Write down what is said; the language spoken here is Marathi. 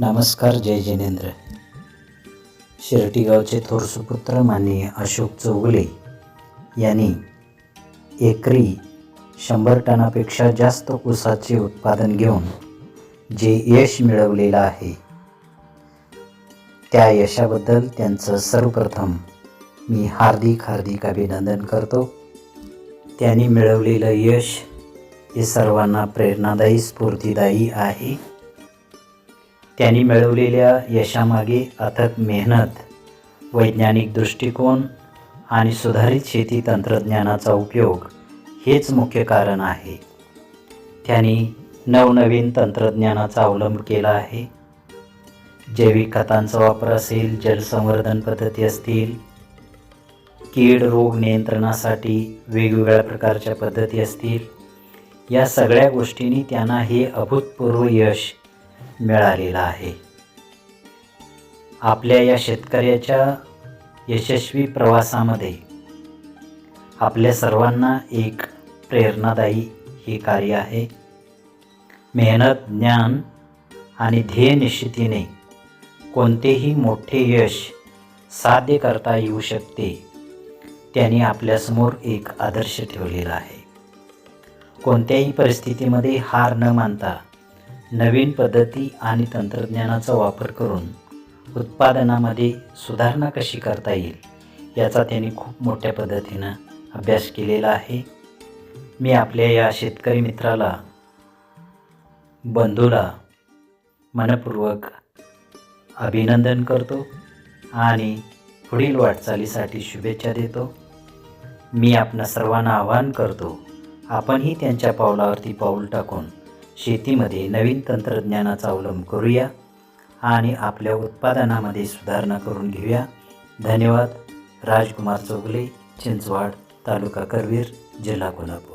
नमस्कार जय जिनेंद्र. शिर्टीगावचे थोर सुपुत्र माननीय अशोक चौगुले यांनी एकरी शंभर टनापेक्षा जास्त ऊसाचे उत्पादन घेऊन जे यश मिळवलेलं आहे त्या यशाबद्दल त्यांचं सर्वप्रथम मी हार्दिक हार्दिक अभिनंदन करतो. त्यांनी मिळवलेलं यश हे सर्वांना प्रेरणादायी स्फूर्तिदायी आहे. त्यांनी मिळवलेल्या यशामागे अथक मेहनत वैज्ञानिक दृष्टिकोन आणि सुधारित शेती तंत्रज्ञानाचा उपयोग हेच मुख्य कारण आहे. त्यांनी नवनवीन तंत्रज्ञानाचा अवलंब केला आहे. जैविक खतांचा वापर असेल जलसंवर्धन पद्धती असतील कीड रोग नियंत्रणासाठी वेगवेगळ्या प्रकारच्या पद्धती असतील या सगळ्या गोष्टींनी त्यांना हे अभूतपूर्व यश मिळालेला आहे. आपल्या या शेतकऱ्याच्या यशस्वी प्रवासामध्ये आपल्या सर्वांना एक प्रेरणादायी हे कार्य आहे. मेहनत ज्ञान आणि ध्येय निश्चितीने कोणतेही मोठे यश साध्य करता येऊ शकते त्यांनी आपल्यासमोर एक आदर्श ठेवलेला आहे. कोणत्याही परिस्थितीमध्ये हार न मानता नवीन पद्धती आणि तंत्रज्ञानाचा वापर करून उत्पादनामध्ये सुधारणा कशी करता येईल याचा त्यांनी खूप मोठ्या पद्धतीनं अभ्यास केलेला आहे. मी आपल्या या शेतकरी मित्राला बंधूला मनपूर्वक अभिनंदन करतो आणि पुढील वाटचालीसाठी शुभेच्छा देतो. मी आपणा सर्वांना आवाहन करतो आपणही त्यांच्या पावलावरती पाऊल टाकून शेतीमध्ये नवीन तंत्रज्ञानाचा अवलंब करूया आणि आपल्या उत्पादनामध्ये सुधारणा करून घेऊया. धन्यवाद. राजकुमार चौगले चिंचवाड तालुका करवीर जिल्हा कोल्हापूर.